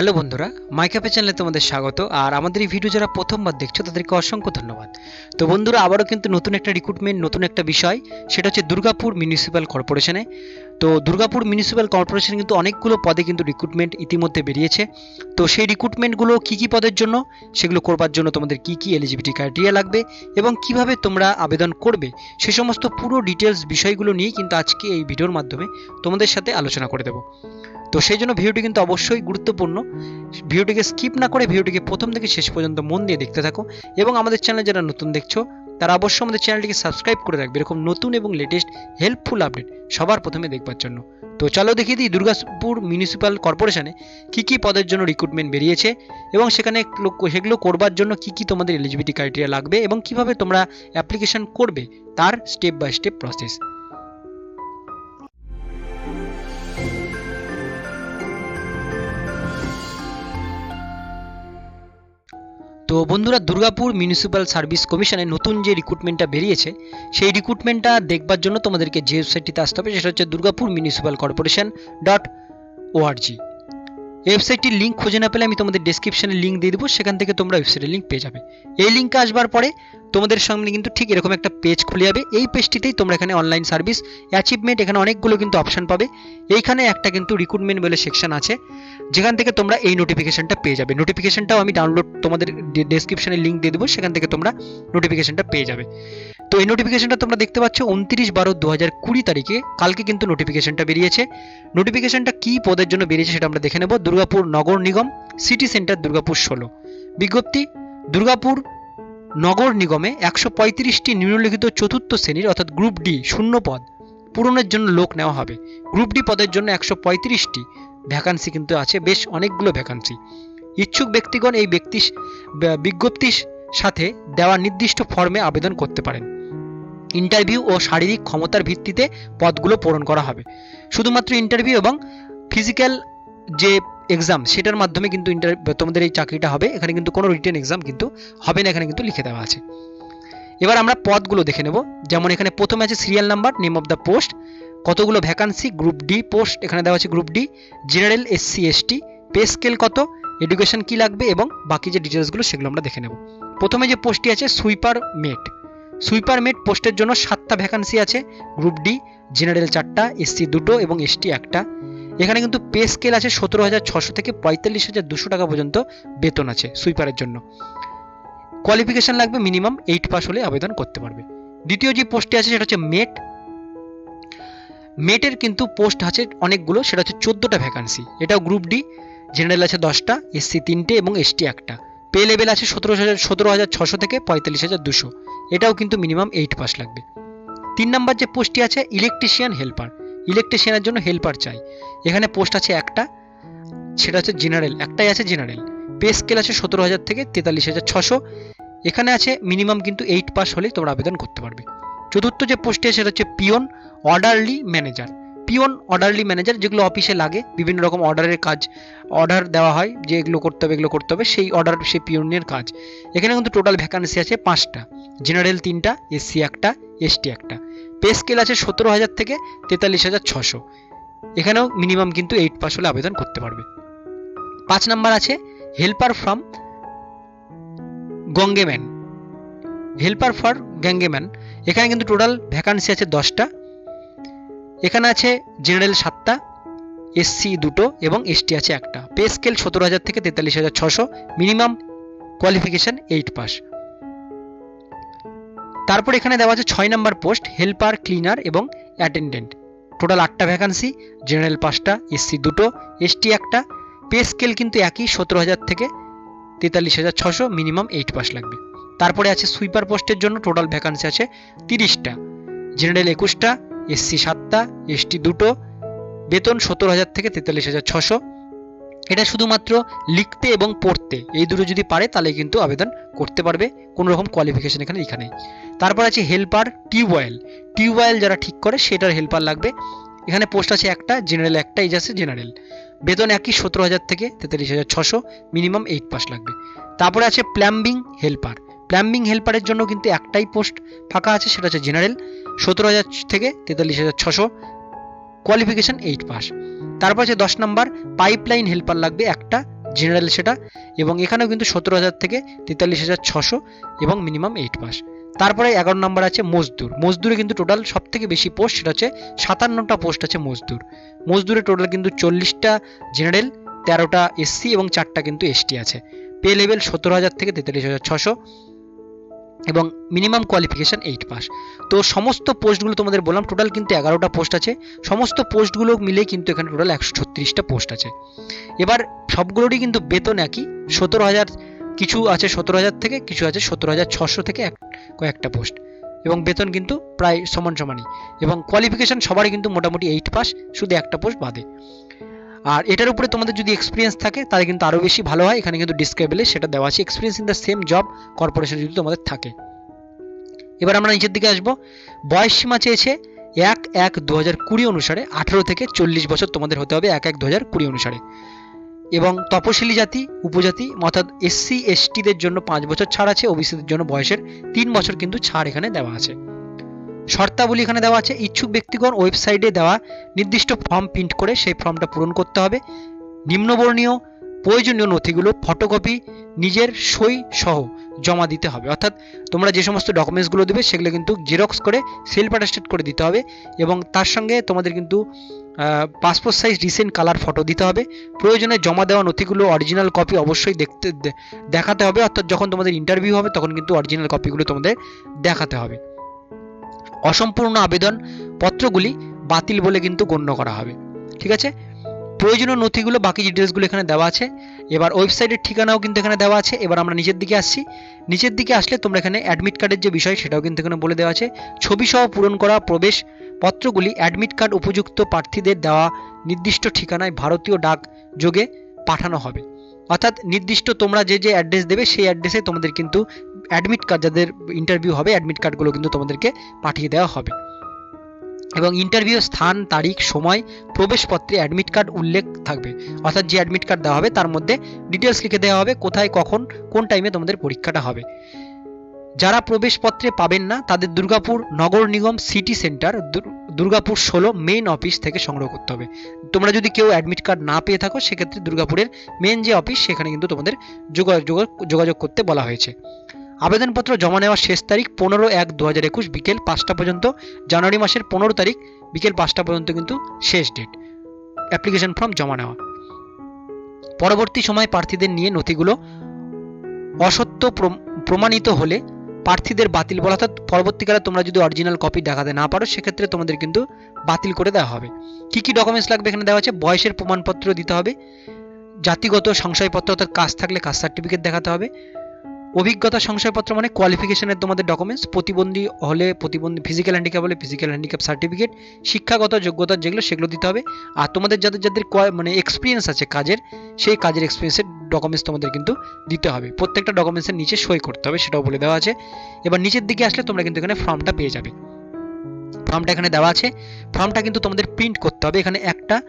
Hello বন্ধুরা মাইকাপে চ্যানেলে তোমাদের স্বাগত, আর আমাদের এই ভিডিও যারা প্রথমবার দেখছ, তাদেরকে অসংখ্য ধন্যবাদ। তো বন্ধুরা, আবারও কিন্তু নতুন একটা রিক্রুটমেন্ট নতুন একটা বিষয়, সেটা হচ্ছে দুর্গাপুর মিউনিসিপ্যাল কর্পোরেশনে তো দুর্গাপুর মিউনিসিপ্যাল কর্পোরেশনে কিন্তু অনেকগুলো পদে কিন্তু রিক্রুটমেন্ট ইতিমধ্যে বেরিয়েছে। তো সেই রিক্রুটমেন্টগুলো কী কী পদের জন্য, সেগুলো করবার জন্য তোমাদের কী কী এলিজিবিলিটি ক্রাইটেরিয়া লাগবে, এবং কীভাবে তোমরা আবেদন করবে, সে সমস্ত পুরো ডিটেলস বিষয়গুলো নিয়ে কিন্তু আজকে এই ভিডিওর মাধ্যমে তোমাদের সাথে আলোচনা করে দেবো। তো সেই জন্য ভিডিওটি কিন্তু অবশ্যই গুরুত্বপূর্ণ। ভিডিওটিকে স্কিপ না করে ভিডিওটিকে প্রথম থেকে শেষ পর্যন্ত মন দিয়ে দেখতে থাকো এবং আমাদের চ্যানেল যারা নতুন দেখছ, তারা অবশ্যই আমাদের চ্যানেলটিকে সাবস্ক্রাইব করে রাখবে। এরকম নতুন এবং লেটেস্ট হেল্পফুল আপডেট সবার প্রথমে দেখবার জন্য। তো চলো দেখিয়ে দিই দুর্গাপুর মিউনিসিপ্যাল কর্পোরেশনে কী কী পদের জন্য রিক্রুটমেন্ট বেরিয়েছে এবং সেখানে সেগুলো করবার জন্য কী কী তোমাদের এলিজিবিলিটি ক্রাইটেরিয়া লাগবে এবং কীভাবে তোমরা অ্যাপ্লিকেশন করবে তার স্টেপ বাই স্টেপ প্রসেস তো বন্ধুরা দুর্গাপুর মিউনিসিপ্যাল সার্ভিস কমিশনে নতুন যে রিক্রুটমেন্টটা বেরিয়েছে, সেই রিক্রুটমেন্টটা দেখবার জন্য তোমাদেরকে যে ওয়েবসাইটটিতে আসতে হবে, সেটা হচ্ছে Durgapur municipal corporation dot ORG ওয়েবসাইটটির link খুঁজে না পেলে আমি তোমাদের ডেসক্রিপশনে লিঙ্ক দিয়ে দেবো, সেখান থেকে তোমরা ওয়েবসাইটের লিঙ্ক পেয়ে যাবে। এই লিঙ্কে আসবার পরে তোমাদের সামনে কিন্তু ঠিক এরকম একটা পেজ খুলে যাবে। এই পেজটিতেই তোমরা এখানে অনলাইন সার্ভিস অ্যাচিভমেন্ট এখানে অনেকগুলো কিন্তু অপশন পাবে। এইখানে একটা কিন্তু রিক্রুটমেন্ট বলে সেকশন আছে। যেখান থেকে তোমরা এই নোটিফিকেশনটা পেয়ে যাবে। নোটিফিকেশনটাও আমি ডাউনলোড তোমাদের ডেসক্রিপশনে লিঙ্ক দিয়ে দেবো, সেখান থেকে তোমরা নোটিফিকেশনটা পেয়ে যাবে। তো এই নোটিফিকেশনটা তোমরা দেখতে পাচ্ছ উনত্রিশ বারো দু হাজার কুড়ি তারিখে। কালকে কিন্তু নোটিফিকেশনটা বেরিয়েছে। নোটিফিকেশনটা কী পদের জন্য বেরিয়েছে সেটা আমরা দেখে নেব। দুর্গাপুর নগর নিগম সিটি সেন্টার দুর্গাপুর ষোলো। বিজ্ঞপ্তি, দুর্গাপুর নগর নিগমে একশো পঁয়ত্রিশটি নিম্নলিখিত চতুর্থ শ্রেণির অর্থাৎ গ্রুপ ডি শূন্য পদ পূরণের জন্য লোক নেওয়া হবে। গ্রুপ ডি পদের জন্য একশো পঁয়ত্রিশটি ভ্যাকান্সি কিন্তু আছে, বেশ অনেকগুলো ভ্যাকান্সি ইচ্ছুক ব্যক্তিগণ এই ব্যক্তি বিজ্ঞপ্তির সাথে দেওয়া নির্দিষ্ট ফর্মে আবেদন করতে পারেন। ইন্টারভিউ ও শারীরিক ক্ষমতার ভিত্তিতে পদগুলো পূরণ করা হবে। শুধুমাত্র ইন্টারভিউ এবং ফিজিক্যাল যে এক্সাম সেটার মাধ্যমে কিন্তু ইন্টার তোমাদের এই চাকরিটা হবে। এখানে কিন্তু কোনো রিটেন এক্সাম কিন্তু হবে না, এখানে কিন্তু লিখে দেওয়া আছে। এবার আমরা পদগুলো দেখে নেব। যেমন এখানে প্রথমে আছে serial number name of the post কতগুলো ভ্যাকান্সি গ্রুপ ডি পোস্ট এখানে দেওয়া আছে group D general SC ST pay scale কত এডুকেশন কি লাগবে এবং বাকি যে ডিটেলসগুলো সেগুলো আমরা দেখে নেব। প্রথমে যে পোস্টটি আছে সুইপার মেট সুইপার মেট পোস্টের জন্য সাতটা ভ্যাকান্সি আছে গ্রুপ ডি জেনারেল চারটা এসসি দুটো এবং এসটি একটা। এখানে কিন্তু পে স্কেল আছে সতেরো হাজার ছশো থেকে পঁয়তাল্লিশ হাজার দুশো টাকা পর্যন্ত বেতন আছে সুইপারের জন্য। কোয়ালিফিকেশন লাগবে মিনিমাম এইট পাস হলে আবেদন করতে পারবে। দ্বিতীয় যে পোস্টটি আছে সেটা হচ্ছে মেট মেটের কিন্তু পোস্ট আছে অনেকগুলো, সেটা হচ্ছে চোদ্দোটা ভ্যাকান্সি এটাও গ্রুপ ডি জেনারেল আছে দশটা এসসি তিনটে এবং এসটি একটা। পে লেভেল আছে সতেরো হাজার সতেরো হাজার ছশো থেকে পঁয়তাল্লিশ হাজার দুশো। এটাও কিন্তু মিনিমাম এইট পাস লাগবে। তিন নাম্বার যে পোস্টটি আছে ইলেকট্রিশিয়ান হেল্পার ইলেকট্রিশিয়ানের জন্য হেল্পার চাই। এখানে পোস্ট আছে একটা, সেটা হচ্ছে জেনারেল, একটাই আছে জেনারেল। পে স্কেল আছে সতেরো হাজার থেকে তেতাল্লিশ হাজার ছশো। এখানে আছে মিনিমাম কিন্তু এইট পাস হলেই তোমরা আবেদন করতে পারবে। চতুর্থ যে পোস্টে সেটা হচ্ছে peon orderly manager. Peon orderly manager, যেগুলো অফিসে লাগে, বিভিন্ন রকম অর্ডারের কাজ, অর্ডার দেওয়া হয়, যে এগুলো করতে হবে, এগুলো করতে হবে, সেই অর্ডার, সেই পিওনের কাজ। এখানে কিন্তু টোটাল ভ্যাকান্সি আছে পাঁচটা, জেনারেল তিনটা, এসসি একটা, এসটি একটা। পে স্কেল আছে সতেরো হাজার থেকে তেতাল্লিশ হাজার ছশো। এখানেও মিনিমাম কিন্তু এইট পাস হলে আবেদন করতে পারবে। পাঁচ নাম্বার আছে helper from gangman helper for gangman এখানে কিন্তু টোটাল ভ্যাকান্সি আছে দশটা। এখানে আছে জেনারেল সাতটা এসসি দুটো এবং এসটি আছে একটা। পে স্কেল সতেরো হাজার থেকে তেতাল্লিশ হাজার ছশো। মিনিমাম কোয়ালিফিকেশন এইট পাস তারপর এখানে দেওয়া আছে ছয় নম্বর পোস্ট, হেল্পার, ক্লিনার এবং অ্যাটেন্ডেন্ট। টোটাল আটটা ভ্যাকান্সি জেনারেল পাঁচটা এসসি দুটো এসটি একটা। পে স্কেল কিন্তু একই, সতেরো হাজার থেকে তেতাল্লিশ হাজার ছশো মিনিমাম এইট পাস লাগবে। তারপরে আছে সুইপার পোস্টের জন্য টোটাল ভ্যাকান্সি আছে তিরিশটা। জেনারেল একুশটা এসসি সাতটা এসটি দুটো, বেতন সত্তর হাজার থেকে তেতাল্লিশ হাজার ছশো। এটা শুধুমাত্র লিখতে এবং পড়তে। এই দুটো যদি পারে, তাহলে কিন্তু আবেদন করতে পারবে। কোনো রকম কোয়ালিফিকেশন এখানে লেখা নেই। তারপর আছে হেল্পার টিউবওয়েল টিউবওয়েল যারা ঠিক করে, সেটার হেল্পার লাগবে। এখানে পোস্ট আছে একটা জেনারেল একটা এজ আছে জেনারেল বেতন একই সতেরো হাজার থেকে তেতাল্লিশ হাজার ছশো মিনিমাম এইট পাস লাগবে। তারপরে আছে প্লাম্বিং হেল্পার প্লাম্বিং হেল্পারের জন্য কিন্তু একটাই পোস্ট ফাঁকা আছে, সেটা হচ্ছে জেনারেল সতেরো হাজার থেকে তেতাল্লিশ হাজার ছশো কোয়ালিফিকেশন এইট পাস তারপর আছে দশ নাম্বার পাইপলাইন হেল্পার লাগবে, একটা জেনারেল সেটা, এবং এখানেও কিন্তু সতেরো হাজার থেকে তেতাল্লিশ হাজার ছশো এবং মিনিমাম এইট পাস তারপরে এগারো নম্বর আছে মজদুর। মজদুরে কিন্তু টোটাল সব থেকে বেশি পোস্ট সেটা হচ্ছে সাতান্নটা পোস্ট আছে মজদুর। মজদুরে টোটাল কিন্তু চল্লিশটা জেনারেল তেরোটা এসসি এবং চারটা কিন্তু এসটি আছে। পে লেভেল সতেরো হাজার থেকে তেতাল্লিশ হাজার ছশো। এবং মিনিমাম কোয়ালিফিকেশান এইট পাস তো সমস্ত পোস্টগুলো তোমাদের বললাম টোটাল কিন্তু এগারোটা পোস্ট আছে। সমস্ত পোস্টগুলো মিলে কিন্তু এখানে টোটাল একশো ছত্রিশটা পোস্ট আছে। এবার সবগুলোরই কিন্তু বেতন একই। সতেরো হাজার কিছু আছে সতেরো হাজার থেকে, কিছু আছে সতেরো হাজার ছশো থেকে এক কয়েকটা পোস্ট এবং বেতন কিন্তু প্রায় সমান সমানই। এবং কোয়ালিফিকেশান সবারই কিন্তু মোটামুটি এইট পাস শুধু একটা পোস্ট বাদে। আর এটার উপরে তোমাদের যদি এক্সপিরিয়েন্স থাকে, তাহলে কিন্তু আরও বেশি ভালো হয়। এখানে কিন্তু ডিসক্রাইবেলে সেটা দেওয়া আছে। Experience in the same job corporation যদি তোমাদের থাকে। এবার আমরা নিচের দিকে আসব। বয়স সীমা চেয়েছে এক এক দু হাজার কুড়ি অনুসারে। আঠেরো থেকে চল্লিশ বছর তোমাদের হতে হবে এক এক দু হাজার কুড়ি অনুসারে। এবং তপশিলি জাতি, উপজাতি, অর্থাৎ এসসি এসটিদের জন্য পাঁচ বছর ছাড় আছে। ওবিসিদের জন্য বয়সের তিন বছর কিন্তু ছাড় এখানে দেওয়া আছে। শর্তাবলী এখানে দেওয়া আছে, ইচ্ছুক ব্যক্তিগণ ওয়েবসাইটে দেওয়া নির্দিষ্ট ফর্ম প্রিন্ট করে সেই ফর্মটা পূরণ করতে হবে। নিম্নবর্ণীয় প্রয়োজনীয় নথিগুলো ফটোকপি, নিজের সই সহ জমা দিতে হবে। অর্থাৎ তোমরা যে সমস্ত ডকুমেন্টসগুলো দেবে সেগুলো কিন্তু জেরক্স করে সেলফ অ্যাটাস্টেড করে দিতে হবে এবং তার সঙ্গে তোমাদের কিন্তু passport size recent colour photo দিতে হবে। প্রয়োজনে জমা দেওয়া নথিগুলো অরিজিনাল কপি অবশ্যই দেখতে দেখাতে হবে। অর্থাৎ যখন তোমাদের ইন্টারভিউ হবে তখন কিন্তু অরিজিনাল কপিগুলো তোমাদের দেখাতে হবে। অসম্পূর্ণ আবেদন পত্রগুলি বাতিল বলে কিন্তু গণ্য করা হবে। ঠিক আছে? প্রয়োজনীয় নথিগুলো, বাকি ডিটেলসগুলো এখানে দেওয়া আছে। এবার ওয়েবসাইটের ঠিকানাও কিন্তু এখানে দেওয়া আছে। এবার আমরা নিচের দিকে আসছি। নিচের দিকে আসলে তোমরা এখানে অ্যাডমিট কার্ডের যে বিষয়, সেটাও কিন্তু এখানে বলে দেওয়া আছে। ছবি সহ পূরণ করা প্রবেশ পত্রগুলি অ্যাডমিট কার্ড উপযুক্ত প্রার্থীদের দেওয়া নির্দিষ্ট ঠিকানায় ভারতীয় ডাক যোগে পাঠানো হবে। অর্থাৎ নির্দিষ্ট তোমরা যে যে অ্যাড্রেস দেবে, সেই অ্যাড্রেসে তোমাদের কিন্তু অ্যাডমিট কার্ড যাদের ইন্টারভিউ হবে অ্যাডমিট কার্ডগুলো কিন্তু তোমাদেরকে পাঠিয়ে দেওয়া হবে। এবং ইন্টারভিউ স্থান, তারিখ, সময়, প্রবেশপত্রে অ্যাডমিট কার্ড উল্লেখ থাকবে। অর্থাৎ যে অ্যাডমিট কার্ড দেওয়া হবে, তার মধ্যে ডিটেলস লিখে দেওয়া হবে, কোথায়, কখন, কোন টাইমে তোমাদের পরীক্ষাটা হবে। যারা প্রবেশপত্রে পাবেন না, তাদের দুর্গাপুর নগর নিগম সিটি সেন্টার দুর্গাপুর ষোলো মেইন অফিস থেকে সংগ্রহ করতে হবে। তোমরা যদি কেউ অ্যাডমিট কার্ড না পেয়ে থাকো, সেক্ষেত্রে দুর্গাপুরের মেন যে অফিস সেখানে কিন্তু তোমাদের যোগাযোগ যোগাযোগ করতে বলা হয়েছে। আবেদনপত্র জমা নেওয়ার শেষ তারিখ পনেরো এক দু হাজার একুশ বিকেল পাঁচটা পর্যন্ত। জানুয়ারি মাসের পনেরো তারিখ বিকেল পাঁচটা পর্যন্ত কিন্তু শেষ ডেট অ্যাপ্লিকেশন ফর্ম জমা নেওয়া। পরবর্তী সময় প্রার্থীদের নিয়ে নথিগুলো অসত্য প্রম- প্রমাণিত হলে প্রার্থীদের বাতিল বলা অর্থাৎ পরবর্তীকালে তোমরা যদি অরিজিনাল কপি দেখাতে না পারো, সেক্ষেত্রে তোমাদের কিন্তু বাতিল করে দেওয়া হবে। কি কি ডকুমেন্টস লাগবে এখানে দেওয়া আছে? বয়সের প্রমাণপত্র দিতে হবে। জাতিগত সংশয়পত্র অর্থাৎ কাজ থাকলে কাজ সার্টিফিকেট দেখাতে হবে। অভিজ্ঞতা সংশয়পত্র মানে কোয়ালিফিকেশনের তোমাদের ডকুমেন্টস প্রতিবন্ধী হলে প্রতিবন্ধী ফিজিক্যাল হ্যান্ডিক্যাপ হলে ফিজিক্যাল হ্যান্ডিক্যাপ সার্টিফিকেট শিক্ষাগত যোগ্যতা যেগুলো সেগুলো দিতে হবে। আর তোমাদের যাদের যাদের মানে এক্সপিরিয়েন্স আছে কাজের, সেই কাজের এক্সপিরিয়েন্সের ডকুমেন্টস তোমাদের কিন্তু দিতে হবে। প্রত্যেকটা ডকুমেন্টসের নিচে সই করতে হবে, সেটাও বলে দেওয়া আছে। এবার নিচের দিকে আসলে তোমরা কিন্তু এখানে ফর্মটা পেয়ে যাবে। ফর্মটা এখানে দেওয়া আছে। ফর্মটা কিন্তু তোমাদের প্রিন্ট করতে হবে। এখানে একটা,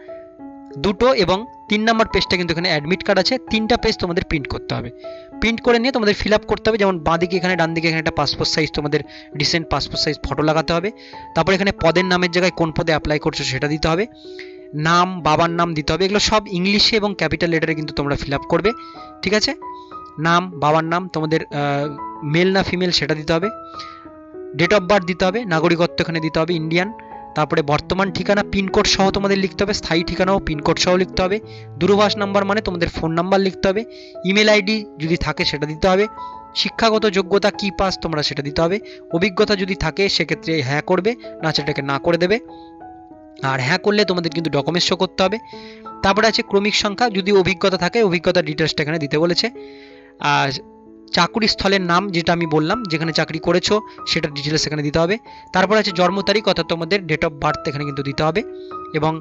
দুটো এবং তিন নম্বর পেজটা কিন্তু এখানে অ্যাডমিট কার্ড আছে। তিনটা পেজ তোমাদের প্রিন্ট করতে হবে। প্রিন্ট করে নিয়ে তোমাদের ফিল আপ করতে হবে। যেমন বাঁদিকে এখানে ডান দিকে এখানে একটা পাসপোর্ট সাইজ তোমাদের রিসেন্ট পাসপোর্ট সাইজ ফটো লাগাতে হবে। তারপর এখানে পদের নামের জায়গায় কোন পদে অ্যাপ্লাই করছ সেটা দিতে হবে। নাম, বাবার নাম দিতে হবে। এগুলো সব ইংলিশে এবং ক্যাপিটাল লেটারে কিন্তু তোমরা ফিল আপ করবে। ঠিক আছে? নাম, বাবার নাম তোমাদের মেল না ফিমেল সেটা দিতে হবে। ডেট অফ বার্থ দিতে হবে। নাগরিকত্ব এখানে দিতে হবে ইন্ডিয়ান তারপরে বর্তমান ঠিকানা পিনকোড সহ তোমাদের লিখতে হবে, স্থায়ী ঠিকানাও পিনকোড সহ লিখতে হবে, দূরভাষ নাম্বার মানে তোমাদের ফোন নাম্বার লিখতে হবে, ইমেল আইডি যদি থাকে সেটা দিতে হবে, শিক্ষাগত যোগ্যতা কি পাস তোমরা সেটা দিতে হবে, অভিজ্ঞতা যদি থাকে সেক্ষেত্রে হ্যাঁ করবে, না সেটাকে না করে দেবে, আর হ্যাঁ করলে তোমাদের কিন্তু ডকুমেন্টস শো করতে হবে, তারপরে আছে ক্রমিক সংখ্যা, যদি অভিজ্ঞতা থাকে অভিজ্ঞতা ডিটেলসটা এখানে দিতে বলেছে, আর চাকুরি স্থলের নাম যেটা আমি বললাম, যেখানে চাকরি করেছ, সেটা ডিটেলস এখানে দিতে হবে। তারপর আছে জন্ম তারিখ, অর্থাৎ তোমাদের ডেট অফ বার্থ এখানে কিন্তু দিতে হবে। এবং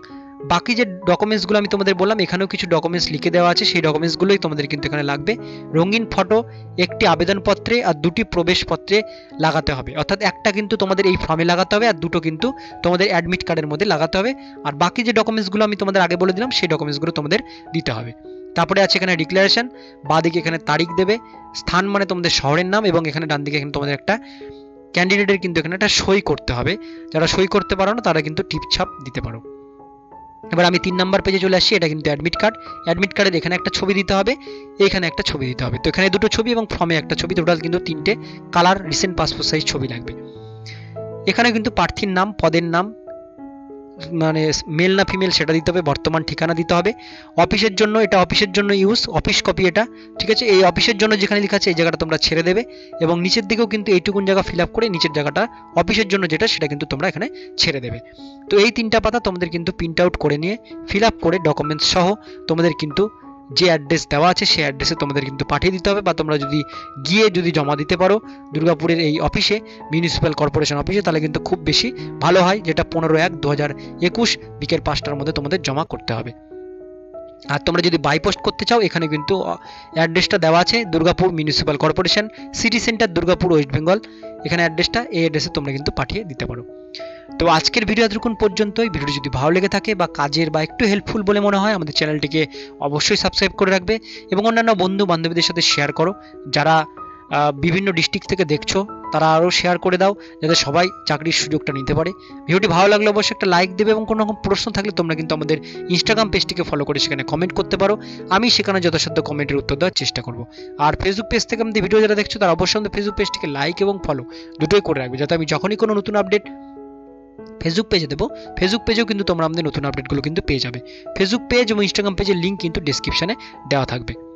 বাকি যে ডকুমেন্টসগুলো আমি তোমাদের বললাম, এখানেও কিছু ডকুমেন্টস লিখে দেওয়া আছে, সেই ডকুমেন্টসগুলোই তোমাদের কিন্তু এখানে লাগবে। রঙিন ফটো একটি আবেদনপত্রে আর দুটি প্রবেশপত্রে লাগাতে হবে। অর্থাৎ একটা কিন্তু তোমাদের এই ফর্মে লাগাতে হবে, আর দুটো কিন্তু তোমাদের অ্যাডমিট কার্ডের মধ্যে লাগাতে হবে। আর বাকি যে ডকুমেন্টসগুলো আমি তোমাদের আগে বলে দিলাম, সেই ডকুমেন্টসগুলো তোমাদের দিতে হবে। তারপরে আছে এখানে ডিক্লারেশন বাদিকে এখানে তারিখ দেবে, স্থান মানে তোমাদের শহরের নাম এবং এখানে ডান দিকে এখানে তোমাদের একটা ক্যান্ডিডেটের কিন্তু এখানে একটা সই করতে হবে। যারা সই করতে পারো না, তারা কিন্তু টিপছাপ দিতে পারো। এবার আমি তিন নাম্বার পেজে চলে আসছি, এটা কিন্তু অ্যাডমিট কার্ড অ্যাডমিট কার্ডের এখানে একটা ছবি দিতে হবে, এখানে একটা ছবি দিতে হবে। তো এখানে দুটো ছবি এবং ফর্মে একটা ছবি টোটাল কিন্তু তিনটে কালার রিসেন্ট পাসপোর্ট সাইজ ছবি লাগবে। এখানে কিন্তু প্রার্থীর নাম, পদের নাম মানে মেল না ফিমেল সেটা দিতে হবে, বর্তমান ঠিকানা দিতে হবে। অফিসের জন্য, এটা অফিসের জন্য ইউজ অফিস কপি এটা, ঠিক আছে? এই অফিসের জন্য যেখানে লেখা আছে, এই জায়গাটা তোমরা ছেড়ে দেবে। এবং নিচের দিকেও কিন্তু এইটুকুন জায়গা ফিল আপ করে নিচের জায়গাটা, অফিসের জন্য যেটা, সেটা কিন্তু তোমরা এখানে ছেড়ে দেবে। তো এই তিনটা পাতা তোমাদের কিন্তু প্রিন্ট আউট করে নিয়ে ফিল আপ করে ডকুমেন্টস সহ তোমাদের কিন্তু যে অ্যাড্রেস দেওয়া আছে, সেই অ্যাড্রেসে তোমাদের কিন্তু পাঠিয়ে দিতে হবে বা তোমরা যদি গিয়ে যদি জমা দিতে পারো দুর্গাপুরের এই অফিসে মিউনিসিপ্যাল কর্পোরেশন অফিসে তাহলে কিন্তু খুব বেশি ভালো হয়, যেটা পনেরো এক দু হাজার একুশ, বিকেল পাঁচটার মধ্যে তোমাদের জমা করতে হবে। আর তোমরা যদি বাই পোস্ট করতে চাও, এখানে কিন্তু অ্যাড্রেসটা দেওয়া আছে, Durgapur municipal corporation city centre Durgapur West Bengal এখানে অ্যাড্রেসটা এই অ্যাড্রেসে তোমরা কিন্তু পাঠিয়ে দিতে পারো। তো আজকের ভিডিও এতক্ষণ পর্যন্তই। ভিডিওটি যদি ভালো লেগে থাকে বা কাজের বা একটু হেল্পফুল বলে মনে হয়, আমাদের চ্যানেলটিকে অবশ্যই সাবস্ক্রাইব করে রাখবে এবং অন্যান্য বন্ধু বান্ধবীদের সাথে শেয়ার করো। যারা বিভিন্ন ডিস্ট্রিক্ট থেকে দেখছ তারা আরও শেয়ার করে দাও, যাতে সবাই চাকরির সুযোগটা নিতে পারে। ভিডিওটি ভালো লাগলে অবশ্যই একটা লাইক দেবে এবং কোনো রকম প্রশ্ন থাকলে তোমরা কিন্তু আমাদের ইনস্টাগ্রাম পেজটিকে ফলো করে সেখানে কমেন্ট করতে পারো। আমি সেখানে যথাসাধ্য কমেন্টের উত্তর দেওয়ার চেষ্টা করব। আর ফেসবুক পেজ থেকে আমাদের ভিডিও যারা দেখছ, তারা অবশ্যই আমাদের ফেসবুক পেজটিকে লাইক এবং ফলো দুটোই করে রাখবে, যাতে আমি যখনই কোনো নতুন আপডেট ফেসবুক পেজে দেবো ফেসবুক পেজেও কিন্তু তোমরা আমাদের নতুন আপডেটগুলো কিন্তু পেয়ে যাবে। ফেসবুক পেজ এবং ইনস্টাগ্রাম পেজের লিঙ্ক কিন্তু ডিসক্রিপশনে দেওয়া থাকবে।